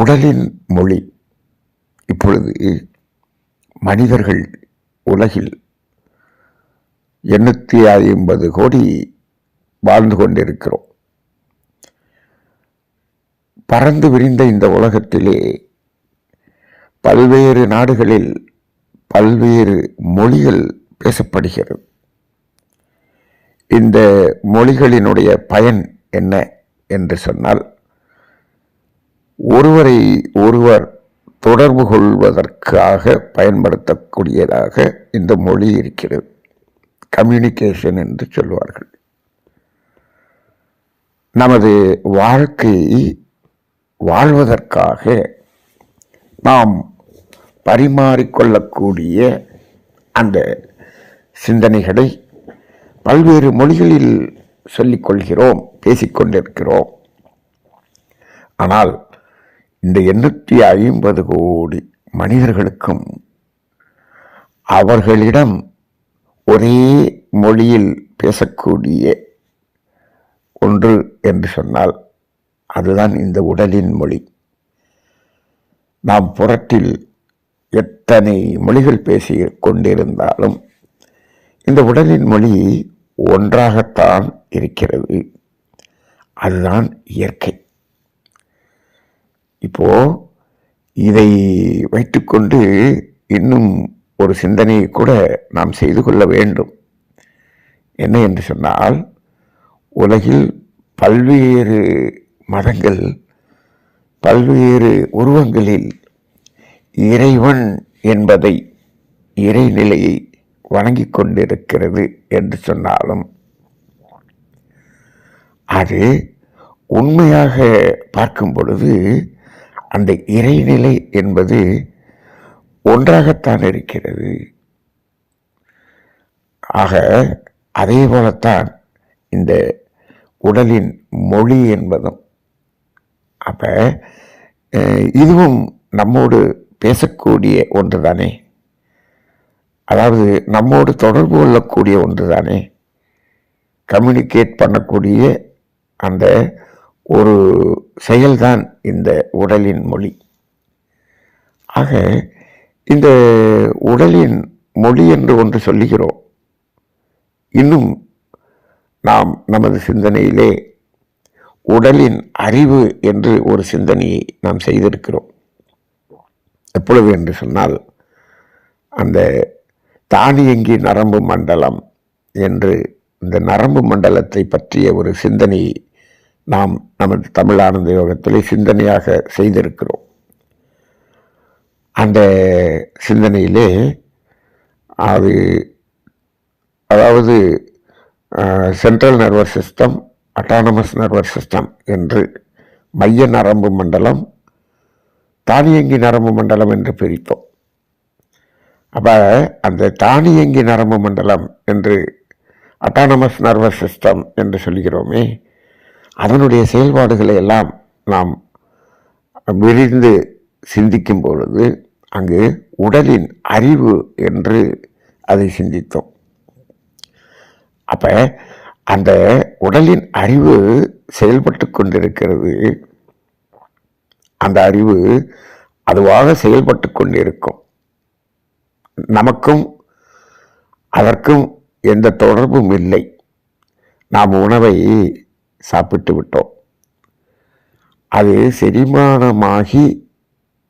உடலின் மொழி. இப்பொழுது மனிதர்கள் உலகில் எண்ணூற்றி ஐம்பது கோடி வாழ்ந்து கொண்டிருக்கிறோம். பறந்து விரிந்த இந்த உலகத்திலே பல்வேறு நாடுகளில் பல்வேறு மொழிகள் பேசப்படுகிறது. இந்த மொழிகளினுடைய பயன் என்ன என்று சொன்னால் ஒருவரை ஒருவர் தொடர்பு கொள்வதற்காக பயன்படுத்தக்கூடியதாக இந்த மொழி இருக்கிறது. கம்யூனிகேஷன் என்று சொல்வார்கள். நமது வாழ்க்கையை வாழ்வதற்காக நாம் பரிமாறிக்கொள்ளக்கூடிய அந்த சிந்தனைகளை பல்வேறு மொழிகளில் சொல்லிக்கொள்கிறோம் பேசிக்கொண்டிருக்கிறோம். ஆனால் இந்த எண்ணூற்றி ஐம்பது கோடி மனிதர்களுக்கும் அவர்களிடம் ஒரே மொழியில் பேசக்கூடிய ஒன்று என்று சொன்னால் அதுதான் இந்த உடலின் மொழி. நாம் புறத்தில் எத்தனை மொழிகள் பேசி கொண்டிருந்தாலும் இந்த உடலின் மொழி ஒன்றாகத்தான் இருக்கிறது. அதுதான் இயற்கை. இப்போ இதை வைத்துக்கொண்டு இன்னும் ஒரு சிந்தனையை கூட நாம் செய்து கொள்ள வேண்டும். என்ன என்று சொன்னால் உலகில் பல்வேறு மதங்கள் பல்வேறு உருவங்களில் இறைவன் என்பதை இறைநிலையை வணங்கிக் கொண்டிருக்கிறது என்று சொன்னாலும் அது உண்மையாக பார்க்கும் பொழுது அந்த இறைநிலை என்பது ஒன்றாகத்தான் இருக்கிறது. ஆக அதே போலத்தான் இந்த உடலின் மொழி என்பதும் அப்போ இதுவும் நம்மோடு பேசக்கூடிய ஒன்று தானே அதாவது நம்மோடு தொடர்பு கொள்ளக்கூடிய ஒன்று தானே கம்யூனிகேட் பண்ணக்கூடிய அந்த ஒரு செயல்தான் இந்த உடலின் மொழி. ஆக இந்த உடலின் மொழி என்று ஒன்று சொல்லுகிறோம். இன்னும் நாம் நமது சிந்தனையிலே உடலின் அறிவு என்று ஒரு சிந்தனையை நாம் செய்திருக்கிறோம். எப்பொழுது என்று சொன்னால் அந்த தானியங்கி நரம்பு மண்டலம் என்று இந்த நரம்பு மண்டலத்தை பற்றிய ஒரு சிந்தனையை நாம் நமது தமிழ் ஆனந்த யோகத்திலே சிந்தனையாக செய்திருக்கிறோம். அந்த சிந்தனையிலே அது அதாவது central nervous system autonomous nervous system என்று மைய நரம்பு மண்டலம் தானியங்கி நரம்பு மண்டலம் என்று பிரித்தோம். அப்போ அந்த தானியங்கி நரம்பு மண்டலம் என்று அட்டானமஸ் நர்வஸ் சிஸ்டம் என்று சொல்கிறோமே அதனுடைய செயல்பாடுகளை எல்லாம் நாம் விரிந்து சிந்திக்கும் பொழுது அங்கு உடலின் அறிவு என்று அதை சிந்தித்தோம். அப்போ அந்த உடலின் அறிவு செயல்பட்டு கொண்டிருக்கிறது. அந்த அறிவு அதுவாக செயல்பட்டு கொண்டிருக்கும். நமக்கும் அதற்கும் எந்த தொடர்பும் இல்லை. நாம் உணவை சாப்பிட்டு விட்டோம் அது செரிமானமாகி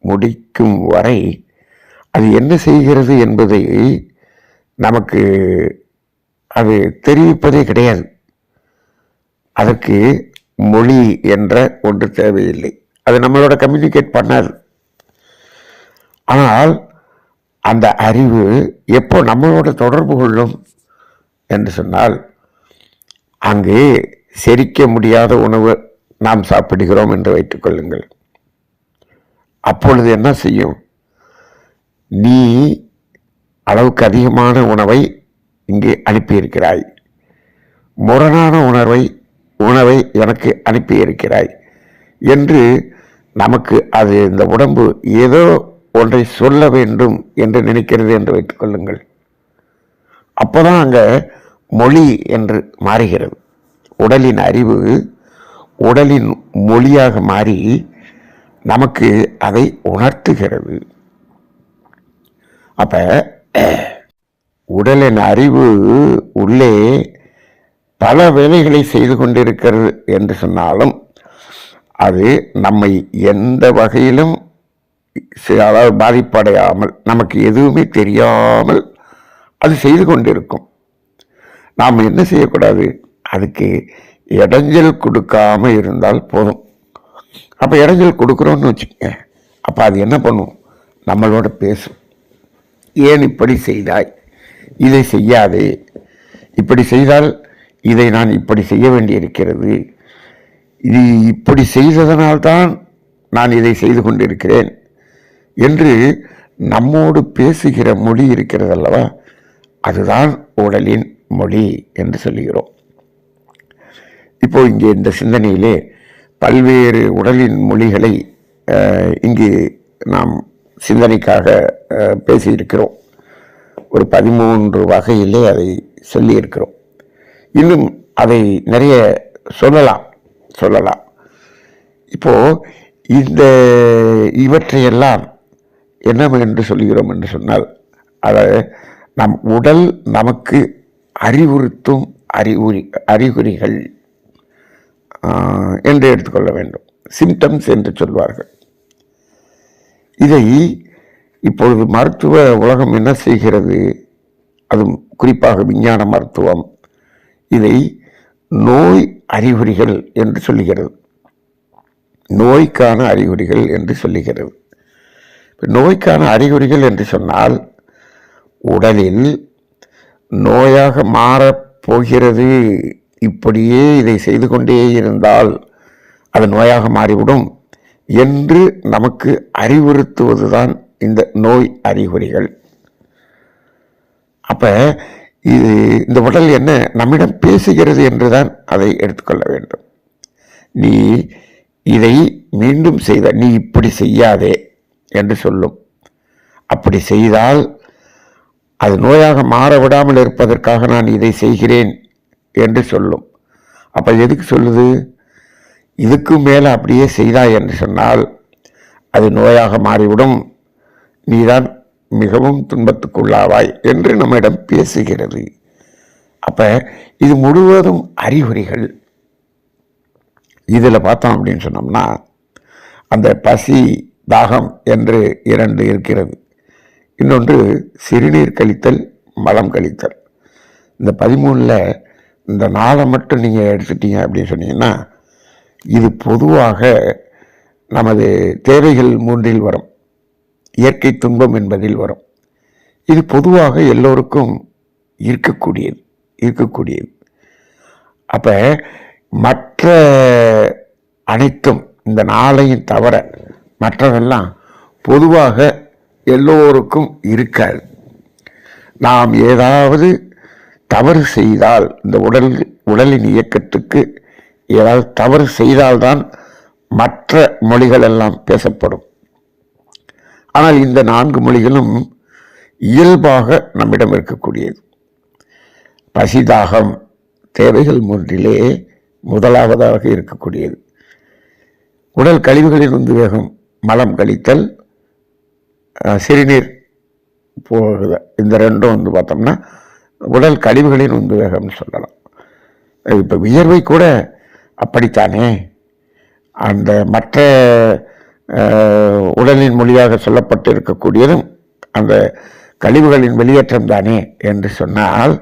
முடிக்கும் வரை அது என்ன செய்கிறது என்பதை நமக்கு அது தெரிவிப்பதே கிடையாது. அதற்கு மொழி என்ற ஒன்று தேவையில்லை. அது நம்மளோட கம்யூனிகேட் பண்ணாது. ஆனால் அந்த அறிவு எப்போ நம்மளோட தொடர்பு கொள்ளும் என்று சொன்னால் அங்கு செரிக்க முடியாத உணவு நாம் சாப்பிடுகிறோம் என்று வைத்துக் கொள்ளுங்கள் அப்பொழுது என்ன செய்யும்? நீ அளவுக்கு அதிகமான உணவை இங்கே அனுப்பியிருக்கிறாய். முரணான உணர்வை உணவை எனக்கு அனுப்பியிருக்கிறாய் என்று நமக்கு அது இந்த உடம்பு ஏதோ ஒன்றை சொல்ல வேண்டும் என்று நினைக்கிறது என்று வைத்துக் கொள்ளுங்கள் அப்போதான் அங்கே மொழி என்று மாறுகிறது. உடலின் அறிவு உடலின் மொழியாக மாறி நமக்கு அதை உணர்த்துகிறது. அப்போ உடலின் அறிவு உள்ளே பல வேலைகளை செய்து கொண்டிருக்கிறது என்று சொன்னாலும் அது நம்மை எந்த வகையிலும் அதாவது பாதிப்படையாமல் நமக்கு எதுவுமே தெரியாமல் அது செய்து கொண்டிருக்கும். நாம் என்ன செய்யக்கூடாது? அதுக்கு இடைஞ்சல் கொடுக்காம இருந்தால் போதும். அப்போ இடைஞ்சல் கொடுக்குறோன்னு வச்சுக்கோங்க. அப்போ அது என்ன பண்ணும்? நம்மளோட பேசும். ஏன் இப்படி செய்தாய்? இதை செய்யாதே. இப்படி செய்தால் இதை நான் இப்படி செய்ய வேண்டியிருக்கிறது. இது இப்படி செய்ததனால்தான் நான் இதை செய்து கொண்டிருக்கிறேன் என்று நம்மோடு பேசுகிற மொழி இருக்கிறதல்லவா? அதுதான் உடலின் மொழி என்று சொல்லுகிறோம். இப்போ இங்கே இந்த சிந்தனையிலே பல்வேறு உடலின் மொழிகளை இங்கு நாம் சிந்தனைக்காக பேசியிருக்கிறோம். ஒரு பதிமூன்று வகையிலே அதை சொல்லியிருக்கிறோம். இன்னும் அதை நிறைய சொல்லலாம் சொல்லலாம். இப்போது இந்த இவற்றையெல்லாம் என்ன என்று சொல்கிறோம் என்று சொன்னால் அதாவது நம் உடல் நமக்கு அறிவுறுத்தும் அறிகுறி அறிகுறிகள் என்று எடுத்துக்கொள்ள வேண்டும். சிம்டம்ஸ் என்று சொல்வார்கள். இதை இப்பொழுது மருத்துவ உலகம் என்ன செய்கிறது? அதுவும் குறிப்பாக விஞ்ஞான மருத்துவம். இதை நோய் அறிகுறிகள் என்று சொல்லுகிறது. நோய்க்கான அறிகுறிகள் என்று சொல்லுகிறது. நோய்க்கான அறிகுறிகள் என்று சொன்னால் உடலில் நோயாக மாறப் போகிறது. இப்படியே இதை செய்து கொண்டே இருந்தால் அது நோயாக மாறிவிடும் என்று நமக்கு அறிவுறுத்துவதுதான் இந்த நோய் அறிகுறிகள். அப்ப இது இந்த உடல் என்ன நம்மிடம் பேசுகிறது என்று தான் அதை எடுத்துக்கொள்ள வேண்டும். நீ இதை மீண்டும் செய்த நீ இப்படி செய்யாதே என்று சொல்லும். அப்படி செய்தால் அது நோயாக மாற விடாமல் இருப்பதற்காக நான் இதை செய்கிறேன். என்று சொல்லும். அப்போ எதுக்கு சொல்லுது? இதுக்கு மேலே அப்படியே செய்தாய் என்று சொன்னால் அது நோயாக மாறிவிடும். நீதான் மிகவும் துன்பத்துக்குள்ளாவாய் என்று நம்மிடம் பேசுகிறது. அப்போ இது முழுவதும் அறிகுறிகள். இதில் பார்த்தோம் அப்படின்னு சொன்னோம்னா அந்த பசி தாகம் என்று இரண்டு இருக்கிறது. இன்னொன்று சிறுநீர் கழித்தல் மலம் கழித்தல். இந்த பதிமூணில் இந்த நாளை மட்டும் நீங்கள் எடுத்துட்டீங்க அப்படின்னு சொன்னீங்கன்னா இது பொதுவாக நமது தேவைகள் மூன்றில் வரும். இயற்கை துன்பம் என்பதில் வரும். இது பொதுவாக எல்லோருக்கும் இருக்கக்கூடியது இருக்கக்கூடியது. அப்போ மற்ற அனைத்தும் இந்த நாளையும் தவிர மற்றதெல்லாம் பொதுவாக எல்லோருக்கும் இருக்காது. நாம் ஏதாவது தவறு செய்தால் இந்த உடல் உடலின் இயக்கத்துக்கு ஏதாவது தவறு செய்தால்தான் மற்ற மொழிகள் எல்லாம் பேசப்படும். ஆனால் இந்த நான்கு மொழிகளும் இயல்பாக நம்மிடம் இருக்கக்கூடியது. பசிதாகம் தேவைகள் மூன்றிலே முதலாவதாக இருக்கக்கூடியது. உடல் கழிவுகளிலிருந்து வேகம் மலம் கழித்தல் சிறுநீர் போகுது. இந்த ரெண்டும் வந்து பார்த்தோம்னா உடல் கழிவுகளின் உந்துவேகம்னு சொல்லலாம். இப்போ வியர்வை கூட அப்படித்தானே? அந்த மற்ற உடலின் மொழியாக சொல்லப்பட்டு இருக்கக்கூடியதும் அந்த கழிவுகளின் வெளியேற்றம் தானே என்று சொன்னால்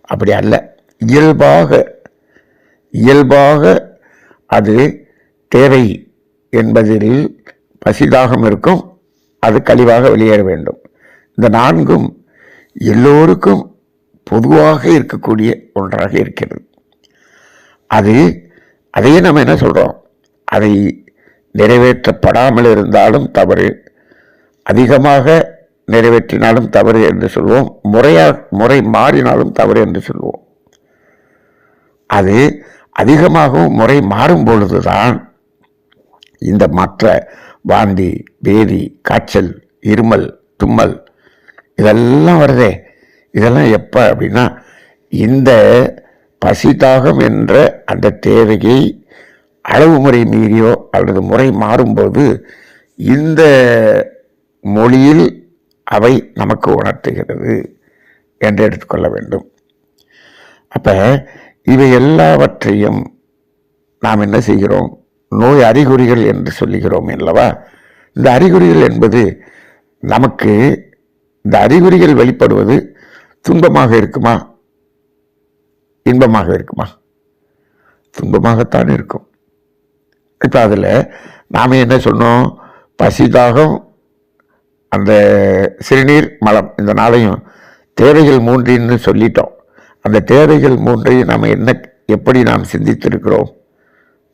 அப்படி அல்ல. இயல்பாக இயல்பாக அது தேவை என்பதில் பசிதாகம் இருக்கும் அது கழிவாக வெளியேற வேண்டும். இந்த நான்கும் எல்லோருக்கும் பொதுவாக இருக்கக்கூடிய ஒன்றாக இருக்கிறது. அது அதையே நம்ம என்ன சொல்கிறோம் அதை நிறைவேற்றப்படாமல் இருந்தாலும் தவறு அதிகமாக நிறைவேற்றினாலும் தவறு என்று சொல்வோம் முறையாக முறை மாறினாலும் தவறு என்று சொல்வோம். அது அதிகமாகவும் முறை மாறும் பொழுதுதான் இந்த மற்ற வாந்தி பேதி காய்ச்சல் இருமல் தும்மல் இதெல்லாம் வருதே. இதெல்லாம் எப்போ அப்படின்னா இந்த பசிதாகம் என்ற அந்த தேவையை அளவு முறை மீறியோ அல்லது முறை மாறும்போது இந்த மொழியில் அவை நமக்கு உணர்த்துகிறது என்று எடுத்துக்கொள்ள வேண்டும். அப்போ இவை எல்லாவற்றையும் நாம் என்ன செய்கிறோம்? நோய் அறிகுறிகள் என்று சொல்லுகிறோம் அல்லவா? இந்த அறிகுறிகள் என்பது நமக்கு இந்த அறிகுறிகள் வெளிப்படுவது துன்பமாக இருக்குமா? இன்பமாக இருக்குமா? துன்பமாகத்தான் இருக்கும். இப்போ அதில் நாம் என்ன சொன்னோம்? பசிதாகம் அந்த சிறுநீர் மலம் இந்த நாளையும் தேவைகள் மூன்றின்னு சொல்லிட்டோம். அந்த தேவைகள் மூன்றையும் நாம் என்ன எப்படி நாம் சிந்தித்திருக்கிறோம்?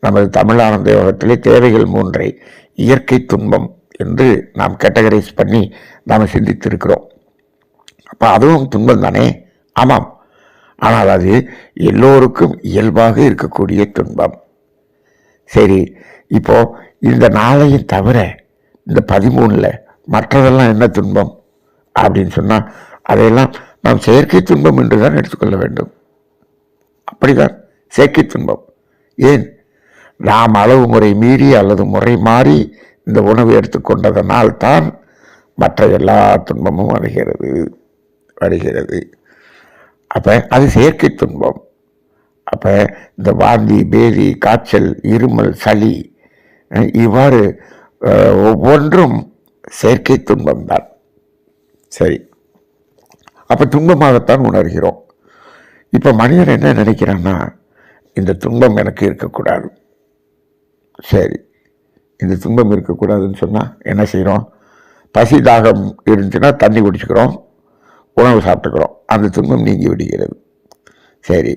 நமது தமிழானந்த யோகத்திலே தேவைகள் மூன்றை இயற்கை துன்பம் என்று நாம் கேட்டகரைஸ் பண்ணி நாம் சிந்தித்திருக்கிறோம். அப்போ அதுவும் துன்பம் தானே ஆமாம். ஆனால் அது எல்லோருக்கும் இயல்பாக இருக்கக்கூடிய துன்பம். சரி இப்போ இந்த நாளையும் தவிர இந்த பதிமூணில் மற்றதெல்லாம் என்ன துன்பம்? அப்படின்னு சொன்னால் அதையெல்லாம் நாம் செயற்கை துன்பம் என்று தான் எடுத்துக்கொள்ள வேண்டும். அப்படிதான் செயற்கை துன்பம். ஏன்? நாம் அளவு முறை மீறி அல்லது முறை மாறி இந்த உணவு எடுத்துக்கொண்டதனால் தான் மற்ற எல்லா துன்பமும் அடைகிறது. வருகிறது அப்போ அது செயற்கை துன்பம். அப்போ இந்த வாந்தி பேதி காய்ச்சல் இருமல் சளி இவ்வாறு ஒவ்வொன்றும் செயற்கை துன்பம்தான். சரி. அப்போ துன்பமாகத்தான் உணர்கிறோம். இப்போ மனிதன் என்ன நினைக்கிறான்னா இந்த துன்பம் எனக்கு இருக்கக்கூடாது. சரி. இந்த துன்பம் இருக்கக்கூடாதுன்னு சொன்னால் என்ன செய்கிறோம் பசி தாகம் இருந்துச்சுன்னா தண்ணி குடிச்சுக்கிறோம். உணவு சாப்பிட்டுக்கிறோம். அந்த துன்பம் நீங்கி விடுகிறது. சரி.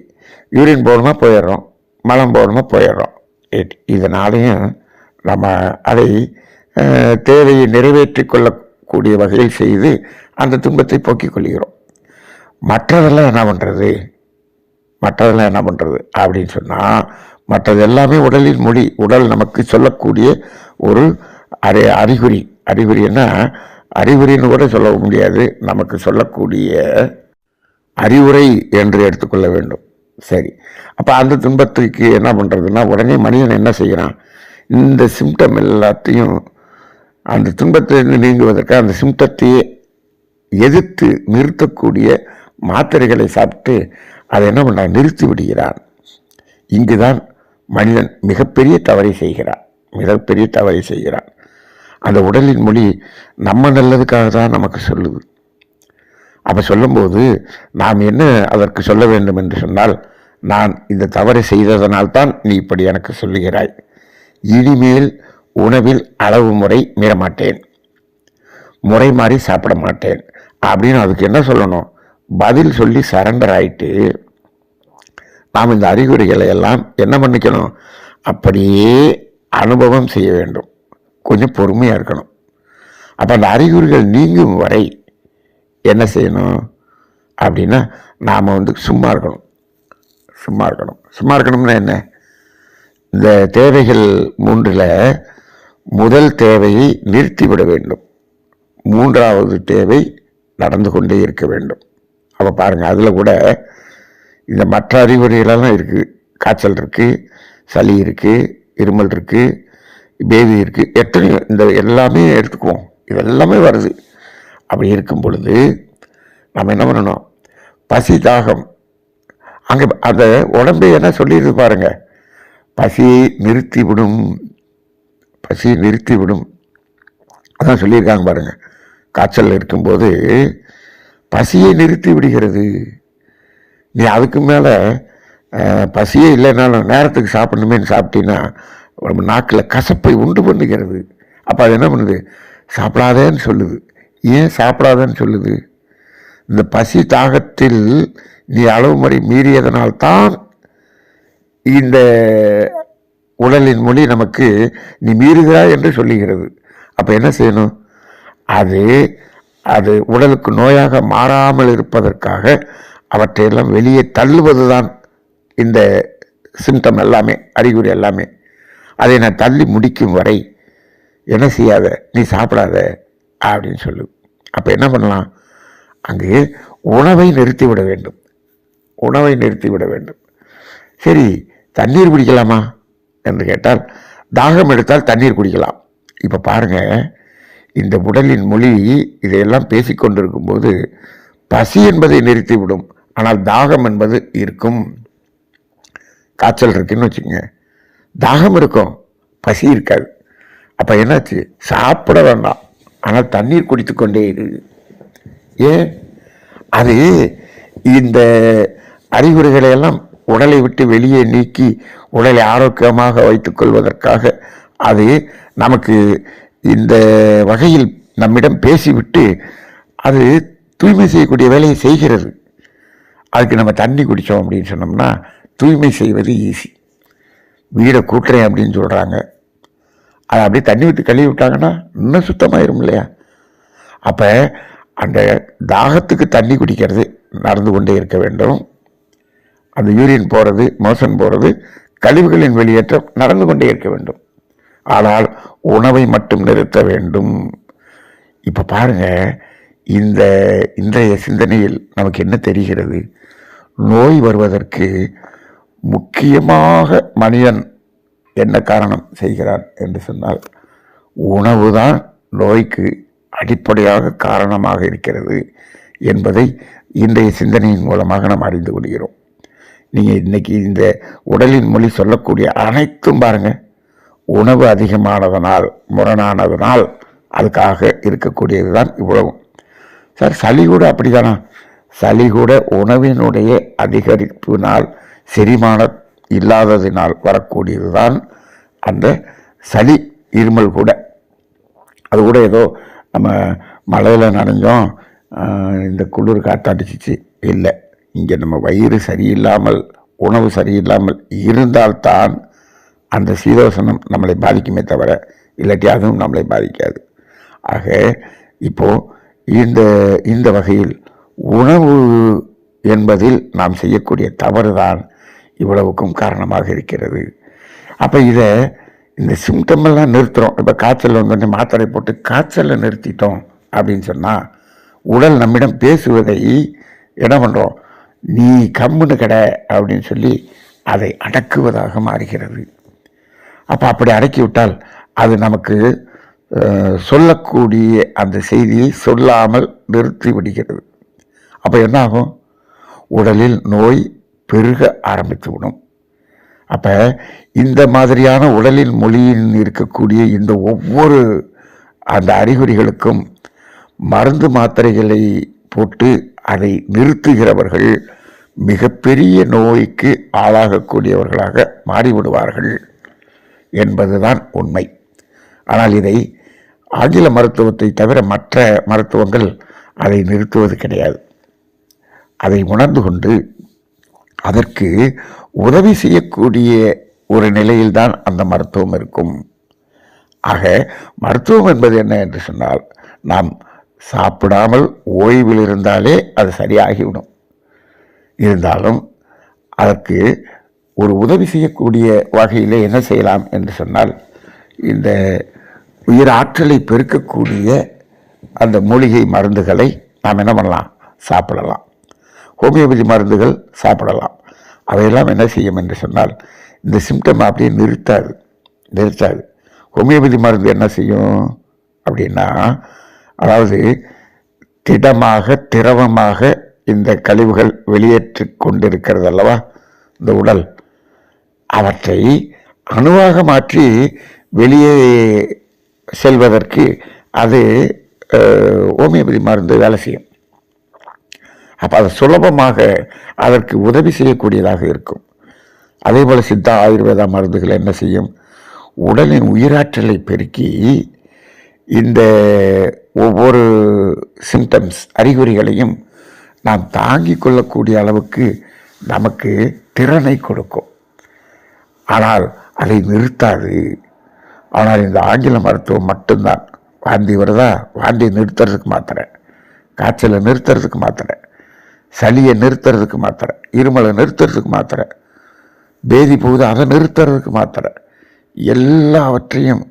யூரின் போகணுமா போயிடுறோம். மலம் போகணுமா போயிடுறோம். இதனாலையும் இதனாலேயும் நம்ம அதை தேவையை நிறைவேற்றி கொள்ளக்கூடிய வகையில் செய்து அந்த துன்பத்தை போக்கிக் கொள்கிறோம். மற்றதெல்லாம் என்ன பண்ணுறது மற்றதெல்லாம் என்ன பண்ணுறது அப்படின்னு சொன்னால் மற்றது எல்லாமே உடலின் மொழி. உடல் நமக்கு சொல்லக்கூடிய ஒரு அறி அறிகுறி. அறிகுறின்னா அறிவுரைன்னு கூட சொல்ல முடியாது. நமக்கு சொல்லக்கூடிய அறிவுரை என்று எடுத்துக்கொள்ள வேண்டும். சரி. அப்போ அந்த துன்பத்துக்கு என்ன பண்ணுறதுன்னா உடனே மனிதன் என்ன செய்கிறான்? இந்த சிம்டம் எல்லாத்தையும் அந்த துன்பத்திலிருந்து நீங்குவதற்கு அந்த சிம்டத்தையே எதிர்த்து நிறுத்தக்கூடிய மாத்திரைகளை சாப்பிட்டு அதை என்ன பண்ணுறான் நிறுத்தி விடுகிறான். இங்குதான் மனிதன் மிகப்பெரிய தவறை செய்கிறான். மிகப்பெரிய தவறை செய்கிறான். அந்த உடலின் மொழி நம்ம நல்லதுக்காக தான் நமக்கு சொல்லுது. அப்போ சொல்லும்போது நாம் என்ன அதற்கு சொல்ல வேண்டும் என்று சொன்னால் நான் இந்த தவறை செய்ததனால்தான் நீ இப்படி எனக்கு சொல்லுகிறாய். இனிமேல் உணவில் அளவு முறை மீறமாட்டேன். முறை மாறி சாப்பிட மாட்டேன். அப்படின்னு அதுக்கு என்ன சொல்லணும்? பதில் சொல்லி சரண்டர் ஆயிட்டு நாம் இந்த அறிகுறிகளை எல்லாம் என்ன பண்ணிக்கணும்? அப்படியே அனுபவம் செய்ய வேண்டும். கொஞ்சம் பொறுமையாக இருக்கணும். அப்போ அந்த அறிகுறிகள் நீங்கும் வரை என்ன செய்யணும்? அப்படின்னா நாம் வந்து சும்மா இருக்கணும். சும்மா இருக்கணும். சும்மா இருக்கணும்னா என்ன? இந்த தேவைகள் மூன்றில் முதல் தேவையை நிறுத்திவிட வேண்டும். மூன்றாவது தேவை நடந்து கொண்டே இருக்க வேண்டும். அப்போ பாருங்கள் அதில் கூட இந்த மற்ற அறிகுறிகளெல்லாம் இருக்குது காய்ச்சல் இருக்குது சளி இருக்குது இருமல் இருக்குது பேதி இருக்குது எத்தனையோ இந்த எல்லாமே எடுத்துக்குவோம். இது எல்லாமே வருது. அப்படி இருக்கும் பொழுது நம்ம என்ன பண்ணணும்? பசி தாகம். அங்கே அந்த உடம்பு என்ன சொல்லிடுது பாருங்க. பசியை நிறுத்தி விடும். பசியை நிறுத்தி விடும். அதான் சொல்லியிருக்காங்க பாருங்க. காய்ச்சல் இருக்கும்போது பசியை நிறுத்தி விடுகிறது. நீ அதுக்கு மேலே பசியே இல்லைனாலும் நேரத்துக்கு சாப்பிடணுமேன்னு சாப்பிட்டீங்கன்னா நம்ம நாக்கில் கசப்பை உண்டு பண்ணுகிறது. அப்போ அது என்ன பண்ணுது? சாப்பிடாதேன்னு சொல்லுது. ஏன் சாப்பிடாதேன்னு சொல்லுது? இந்த பசி தாகத்தில் நீ அளவு முறை மீறியதனால்தான் இந்த உடலின் மொழி நமக்கு நீ மீறுகிறாய் என்று சொல்லுகிறது. அப்போ என்ன செய்யணும்? அது அது உடலுக்கு நோயாக மாறாமல் இருப்பதற்காக அவற்றையெல்லாம் வெளியே தள்ளுவதுதான் இந்த சிம்டம் எல்லாமே அறிகுறி எல்லாமே. அதை நான் தள்ளி முடிக்கும் வரை என்ன செய்யாத நீ சாப்பிடாத அப்படின்னு சொல்லு. அப்போ என்ன பண்ணலாம்? அங்கு உணவை நிறுத்திவிட வேண்டும். உணவை நிறுத்திவிட வேண்டும். சரி தண்ணீர் குடிக்கலாமா? என்று கேட்டால் தாகம் எடுத்தால் தண்ணீர் குடிக்கலாம். இப்போ பாருங்கள் இந்த உடலின் மொழி இதையெல்லாம் பேசிக்கொண்டிருக்கும்போது பசி என்பதை நிறுத்திவிடும் ஆனால் தாகம் என்பது இருக்கும். காய்ச்சல் இருக்குன்னு வச்சுக்கோங்க. தாகம் இருக்கும். பசி இருக்காது. அப்போ என்னாச்சு? சாப்பிட வேண்டாம். ஆனால் தண்ணீர் குடித்து கொண்டே இரு. ஏன்? அது இந்த அறிகுறிகளை எல்லாம் உடலை விட்டு வெளியே நீக்கி உடலை ஆரோக்கியமாக வைத்துக்கொள்வதற்காக அது நமக்கு இந்த வகையில் நம்மிடம் பேசிவிட்டு அது தூய்மை செய்யக்கூடிய வேலையை செய்கிறது. அதுக்கு நம்ம தண்ணி குடித்தோம் அப்படின்னு சொன்னோம்னா தூய்மை செய்வது ஈஸி வீடை கூட்டுறேன் அப்படின்னு சொல்கிறாங்க அதை அப்படியே தண்ணி ஊற்றி கழுவி விட்டாங்கன்னா இன்னும் சுத்தமாயிரும் இல்லையா? அப்போ அந்த தாகத்துக்கு தண்ணி குடிக்கிறது நடந்து கொண்டே இருக்க வேண்டும். அந்த யூரியன் போகிறது மோசன் போகிறது கழிவுகளின் வெளியேற்றம் நடந்து கொண்டே இருக்க வேண்டும். ஆனால் உணவை மட்டும் நிறுத்த வேண்டும். இப்போ பாருங்க இந்த இன்றைய சிந்தனையில் நமக்கு என்ன தெரிகிறது? நோய் வருவதற்கு முக்கியமாக மனிதன் என்ன காரணம் செய்கிறான் என்று சொன்னால் உணவுதான் நோய்க்கு அடிப்படையாக காரணமாக இருக்கிறது என்பதை இன்றைய சிந்தனையின் மூலமாக நாம் அறிந்து கொள்கிறோம். நீங்கள் இன்றைக்கி இந்த உடலின் மொழி சொல்லக்கூடிய அனைத்தும் பாருங்கள் உணவு அதிகமானதனால் முரணானதனால் அதுக்காக இருக்கக்கூடியது தான் இவ்வளவும் சார் சளி கூட அப்படி தானா சளி கூட உணவினுடைய அதிகரிப்பினால் செரிமானம் இல்லாததினால் வரக்கூடியது தான் அந்த சளி இருமல் கூட. அது கூட ஏதோ நம்ம மழையில் நனைஞ்சோம் இந்த குளிர் காத்தாடிச்சிச்சு. இல்லை இங்கே நம்ம வயிறு சரியில்லாமல் உணவு சரியில்லாமல் இருந்தால்தான் அந்த சீதோசனம் நம்மளை பாதிக்குமே தவிர இல்லாட்டி அதுவும் நம்மளை பாதிக்காது. ஆக இப்போது இந்த இந்த வகையில் உணவு என்பதில் நாம் செய்யக்கூடிய தவறு தான் இவ்வளவுக்கும் காரணமாக இருக்கிறது. அப்போ இதை இந்த சிம்டமெல்லாம் எல்லாம் நிறுத்துகிறோம் இப்போ காய்ச்சல் வந்தோடனே மாத்திரை போட்டு காய்ச்சலை நிறுத்திட்டோம் அப்படின்னு சொன்னால் உடல் நம்மிடம் பேசுவதை என்ன பண்ணுறோம் நீ கம்முன்னு கடை அப்படின்னு சொல்லி அதை அடக்குவதாக மாறுகிறது. அப்போ அப்படி அடக்கி விட்டால் அது நமக்கு சொல்லக்கூடிய அந்த செய்தியை சொல்லாமல் நிறுத்தி விடுகிறது அப்போ என்ன ஆகும் உடலில் நோய் பெருக ஆரம்பித்து விடும். அப்போ இந்த மாதிரியான உடலின் மொழியில் இருக்கக்கூடிய இந்த ஒவ்வொரு அந்த அறிகுறிகளுக்கும் மருந்து மாத்திரைகளை போட்டு அதை நிறுத்துகிறவர்கள் மிகப்பெரிய நோய்க்கு ஆளாகக்கூடியவர்களாக மாறிவிடுவார்கள் என்பதுதான் உண்மை. ஆனால் இதை ஆங்கில மருத்துவத்தை தவிர மற்ற மருத்துவங்கள் அதை நிறுத்துவது கிடையாது. அதை உணர்ந்து கொண்டு அதற்கு உதவி செய்யக்கூடிய ஒரு நிலையில்தான் அந்த மருத்துவம் இருக்கும். ஆக மருத்துவம் என்பது என்ன என்று சொன்னால் நாம் சாப்பிடாமல் ஓய்வில் இருந்தாலே அது சரியாகிவிடும். இருந்தாலும் அதற்கு ஒரு உதவி செய்யக்கூடிய வகையில் என்ன செய்யலாம் என்று சொன்னால் இந்த உயிர் ஆற்றலை பெருக்கக்கூடிய அந்த மூலிகை மருந்துகளை நாம் என்ன பண்ணலாம்? சாப்பிடலாம். ஹோமியோபதி மருந்துகள் சாப்பிடலாம். அவையெல்லாம் என்ன செய்யும் என்று சொன்னால் இந்த சிம்டம் அப்படியே நிறுத்தாது நிறுத்தாது. ஹோமியோபதி மருந்து என்ன செய்யும் அப்படின்னா அதாவது திடமாக திரவமாக இந்த கழிவுகள் வெளியேற்றி கொண்டிருக்கிறது அல்லவா? இந்த உடல். அவற்றை அணுவாக மாற்றி வெளியே செல்வதற்கு அது ஹோமியோபதி மருந்து வேலை செய்யும். அப்போ அது சுலபமாக அதற்கு உதவி செய்யக்கூடியதாக இருக்கும். அதே போல் சித்தா ஆயுர்வேதா மருந்துகள் என்ன செய்யும்? உடலின் உயிராற்றலை பெருக்கி இந்த ஒவ்வொரு சிம்டம்ஸ் அறிகுறிகளையும் நாம் தாங்கிக் கொள்ளக்கூடிய அளவுக்கு நமக்கு திறனை கொடுக்கும். ஆனால் அதை நிறுத்தாது. ஆனால் இந்த ஆங்கில மருத்துவம் மட்டும்தான். வாந்தி வருதா? வாந்தியை நிறுத்துறதுக்கு மாத்திரை. காய்ச்சலை நிறுத்துறதுக்கு மாத்திரை. சளியை நிறுத்துறதுக்கு மாத்திரை இருமலை நிறுத்துறதுக்கு மாத்திரை பேதி போகுது அதை நிறுத்துறதுக்கு மாத்திரை. எல்லாவற்றையும்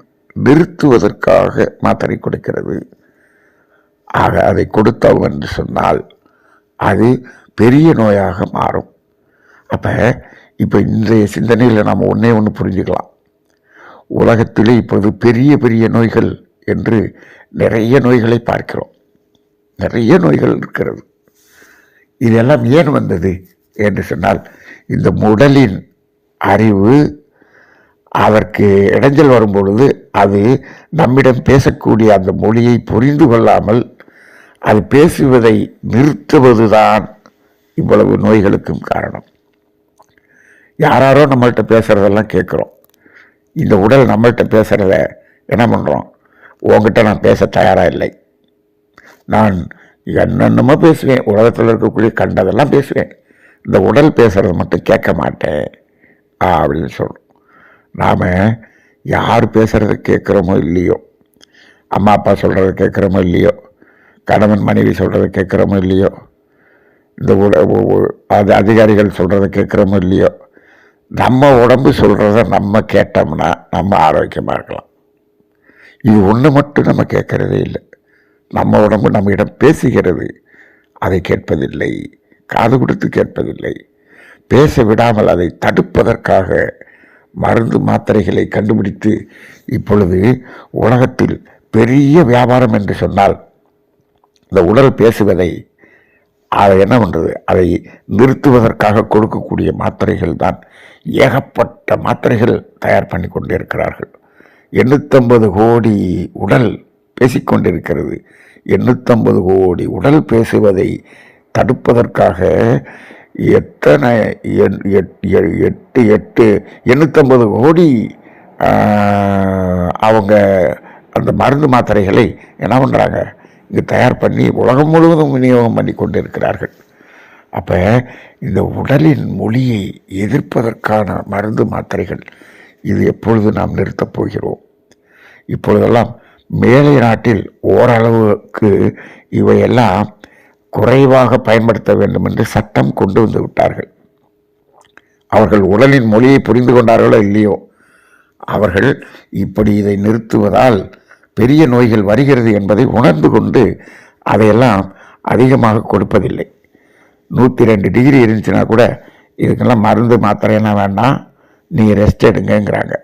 நிறுத்துவதற்காக மாத்திரை கொடுக்கிறது. ஆக அதை கொடுத்தோம் என்று சொன்னால் அது பெரிய நோயாக மாறும். அப்போ இப்போ இன்றைய சிந்தனையில் நாம் ஒன்றே ஒன்று புரிஞ்சுக்கலாம். உலகத்திலே இப்பொழுது பெரிய பெரிய நோய்கள் என்று நிறைய நோய்களை பார்க்கிறோம். நிறைய நோய்கள் இருக்கிறது. இதெல்லாம் ஏன் வந்தது என்று சொன்னால் இந்த உடலின் அறிவு அதற்கு இடைஞ்சல் வரும் பொழுது அது நம்மிடம் பேசக்கூடிய அந்த மொழியை புரிந்து கொள்ளாமல் அது பேசுவதை நிறுத்துவதுதான் இவ்வளவு நோய்களுக்கும் காரணம். யாராரோ நம்மள்கிட்ட பேசுகிறதெல்லாம் கேட்குறோம். இந்த உடல் நம்மள்கிட்ட பேசுகிறத என்ன பண்ணுறோம் உங்ககிட்ட நான் பேச தயாராக இல்லை. நான் என்னென்னமோ பேசுவேன். உலகத்தில் இருக்கக்கூடிய கண்டதெல்லாம் பேசுவேன். இந்த உடல் பேசுகிறத மட்டும் கேட்க மாட்டேன். அப்படின்னு சொல்கிறோம் நாம் யார் பேசுகிறத கேட்குறோமோ இல்லையோ அம்மா அப்பா சொல்கிறத கேட்குறோமோ இல்லையோ கணவன் மனைவி சொல்கிறத கேட்குறோமோ இல்லையோ இந்த உட அது அதிகாரிகள் சொல்கிறத கேட்குறோமோ இல்லையோ நம்ம உடம்பு சொல்கிறத நம்ம கேட்டோம்னா நம்ம ஆரோக்கியமாக இருக்கலாம். இது ஒன்று மட்டும் நம்ம கேட்குறதே இல்லை. நம்ம உடம்பு நம்மிடம் பேசுகிறது. அதை கேட்பதில்லை. காது கொடுத்து கேட்பதில்லை. பேச விடாமல் அதை தடுப்பதற்காக மருந்து மாத்திரைகளை கண்டுபிடித்து இப்பொழுது உலகத்தில் பெரிய வியாபாரம் என்று சொன்னால் இந்த உடல் பேசுவதை அதை என்ன பண்ணுறது அதை நிறுத்துவதற்காக கொடுக்கக்கூடிய மாத்திரைகள் தான் ஏகப்பட்ட மாத்திரைகள் தயார் பண்ணி கொண்டிருக்கிறார்கள். எண்ணூற்றம்பது கோடி உடல் பேசிக்கொண்டிருக்கிறது. எண்ணூற்றம்பது கோடி உடல் பேசுவதை தடுப்பதற்காக எத்தனை எண்- எட்- எ- எட்டு எட்டு எண்ணூற்றம்பது கோடி அவங்க அந்த மருந்து மாத்திரைகளை என்ன பண்ணுறாங்க இங்கே தயார் பண்ணி உலகம் முழுவதும் விநியோகம் பண்ணி கொண்டு இருக்கிறார்கள் அப்போ இந்த உடலின் மொழியை எதிர்ப்பதற்கான மருந்து மாத்திரைகள் இது எப்பொழுது நாம் நிறுத்தப் போகிறோம்? இப்பொழுதெல்லாம் மேலை நாட்டில் ஓரளவுக்கு இவையெல்லாம் குறைவாக பயன்படுத்த வேண்டும் என்று சட்டம் கொண்டு வந்து விட்டார்கள். அவர்கள் உடலின் மொழியை புரிந்து கொண்டார்களோ இல்லையோ அவர்கள் இப்படி இதை நிறுத்துவதால் பெரிய நோய்கள் வருகிறது என்பதை உணர்ந்து கொண்டு அதையெல்லாம் அதிகமாக கொடுப்பதில்லை. நூற்றி ரெண்டு டிகிரி இருந்துச்சுன்னா கூட இதுக்கெல்லாம் மருந்து மாத்திரையெல்லாம் வேண்டாம் நீங்கள் ரெஸ்ட் எடுங்கங்கிறாங்க.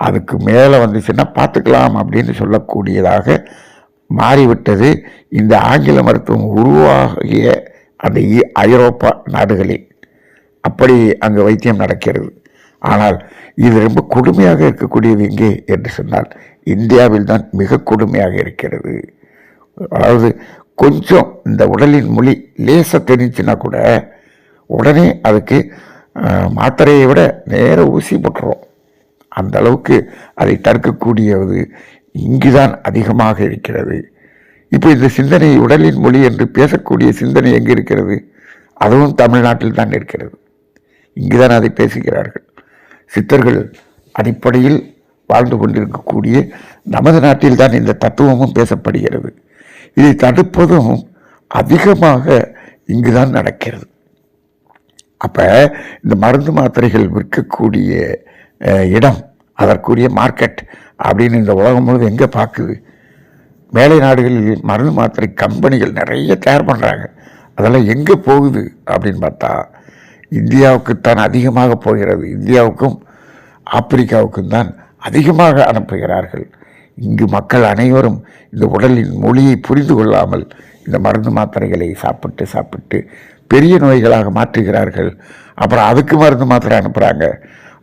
அதுக்கு மேலே வந்துச்சுன்னா பார்த்துக்கலாம் அப்படின்னு சொல்லக்கூடியதாக மாறிவிட்டது. இந்த ஆங்கில மருத்துவம் உருவாகிய அந்த இ- ஐரோப்பா நாடுகளில் அப்படி அங்கு வைத்தியம் நடக்கிறது. ஆனால் இது ரொம்ப கொடுமையாக இருக்கக்கூடியது எங்கே என்று சொன்னால் இந்தியாவில் தான் மிக கொடுமையாக இருக்கிறது. அதாவது கொஞ்சம் இந்த உடலின் மொழி லேசாக தெரிஞ்சுன்னா கூட உடனே அதுக்கு மாத்திரையை விட நேர ஊசி போட்டுறோம். அந்த அளவுக்கு அதை தடுக்கக்கூடியது இங்குதான் அதிகமாக இருக்கிறது. இப்போ இந்த சிந்தனை உடலின் மொழி என்று பேசக்கூடிய சிந்தனை எங்கே இருக்கிறது? அதுவும் தமிழ்நாட்டில் தான் இருக்கிறது. இங்குதான் அதை பேசுகிறார்கள். சித்தர்கள் அடிப்படையில் வாழ்ந்து கொண்டிருக்கக்கூடிய நமது நாட்டில் தான் இந்த தத்துவமும் பேசப்படுகிறது. இதை தடுப்பதும் அதிகமாக இங்குதான் நடக்கிறது. அப்போ இந்த மருந்து மாத்திரைகள் விற்கக்கூடிய இடம் அதற்குரிய மார்க்கெட் அப்படின்னு இந்த உலகம் முழுவதும் எங்கே பார்க்குது மேலை நாடுகளில் மருந்து மாத்திரை கம்பெனிகள் நிறைய தயார் பண்ணுறாங்க அதெல்லாம் எங்கே போகுது அப்படின்னு பார்த்தா இந்தியாவுக்குத்தான் அதிகமாக போகிறது. இந்தியாவுக்கும் ஆப்பிரிக்காவுக்கும் தான் அதிகமாக அனுப்புகிறார்கள். இங்கு மக்கள் அனைவரும் இந்த உடலின் மொழியை புரிந்து கொள்ளாமல் இந்த மருந்து மாத்திரைகளை சாப்பிட்டு சாப்பிட்டு பெரிய நோய்களாக மாற்றுகிறார்கள். அப்புறம் அதுக்கு மருந்து மாத்திரை அனுப்புகிறாங்க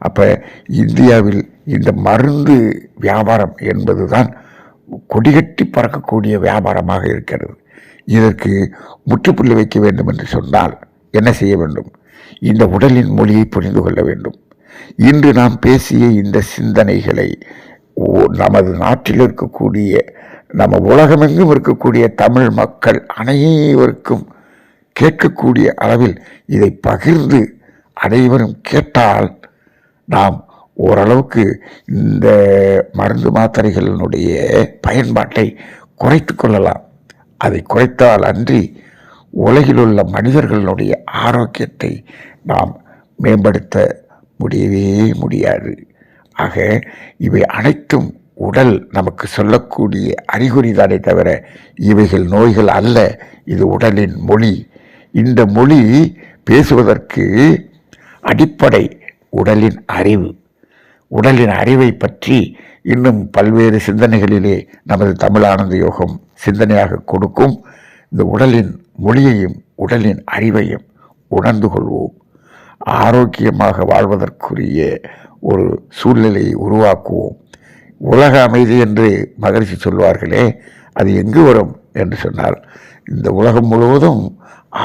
அப்போ இந்தியாவில் இந்த மருந்து வியாபாரம் என்பது தான் கொடிகட்டி பறக்கக்கூடிய வியாபாரமாக இருக்கிறது. இதற்கு முற்றுப்புள்ளி வைக்க வேண்டும் என்று சொன்னால் என்ன செய்ய வேண்டும்? இந்த உடலின் மொழியை புரிந்து கொள்ள வேண்டும். இன்று நாம் பேசிய இந்த சிந்தனைகளை ஓ- நமது நாட்டில் இருக்கக்கூடிய நம்ம உலகமெங்கும் இருக்கக்கூடிய தமிழ் மக்கள் அனைவருக்கும் கேட்கக்கூடிய அளவில் இதை பகிர்ந்து அனைவரும் கேட்டால் நாம் ஓரளவுக்கு இந்த மருந்து மாத்திரைகளினுடைய பயன்பாட்டை குறைத்து கொள்ளலாம். அதை குறைத்தால் அன்றி உலகில் உள்ள மனிதர்களுடைய ஆரோக்கியத்தை நாம் மேம்படுத்த முடியவே முடியாது. ஆக இவை அனைத்தும் உடல் நமக்கு சொல்லக்கூடிய அறிகுறி தானே தவிர இவைகள் நோய்கள் அல்ல. இது உடலின் மொழி. இந்த மொழி பேசுவதற்கு அடிப்படை உடலின் அறிவு. உடலின் அறிவை பற்றி இன்னும் பல்வேறு சிந்தனைகளிலே நமது தமிழ் ஆனந்த யோகம் சிந்தனையாக கொடுக்கும். இந்த உடலின் மொழியையும் உடலின் அறிவையும் உணர்ந்து கொள்வோம். ஆரோக்கியமாக வாழ்வதற்குரிய ஒரு சூழ்நிலையை உருவாக்குவோம். உலக அமைதி என்று மகிழ்ச்சி சொல்வார்களே அது எங்கு வரும் என்று சொன்னால் இந்த உலகம் முழுவதும்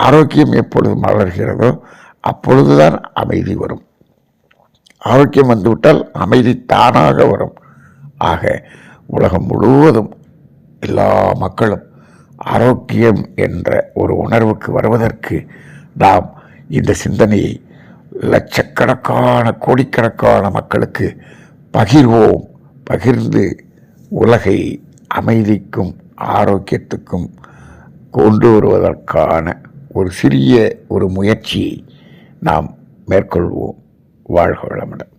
ஆரோக்கியம் எப்பொழுது மலர்கிறதோ அப்பொழுதுதான் அமைதி வரும். ஆரோக்கியம் வந்துவிட்டால் அமைதி தானாக வரும். ஆக உலகம் முழுவதும் எல்லா மக்களும் ஆரோக்கியம் என்ற ஒரு உணர்வுக்கு வருவதற்கு நாம் இந்த சிந்தனையை லட்சக்கணக்கான கோடிக்கணக்கான மக்களுக்கு பகிர்வோம். பகிர்ந்து உலகை அமைதிக்கும் ஆரோக்கியத்துக்கும் கொண்டு வருவதற்கான ஒரு சிறிய ஒரு முயற்சியை நாம் மேற்கொள்வோம். வாழ்க வளமுடன்.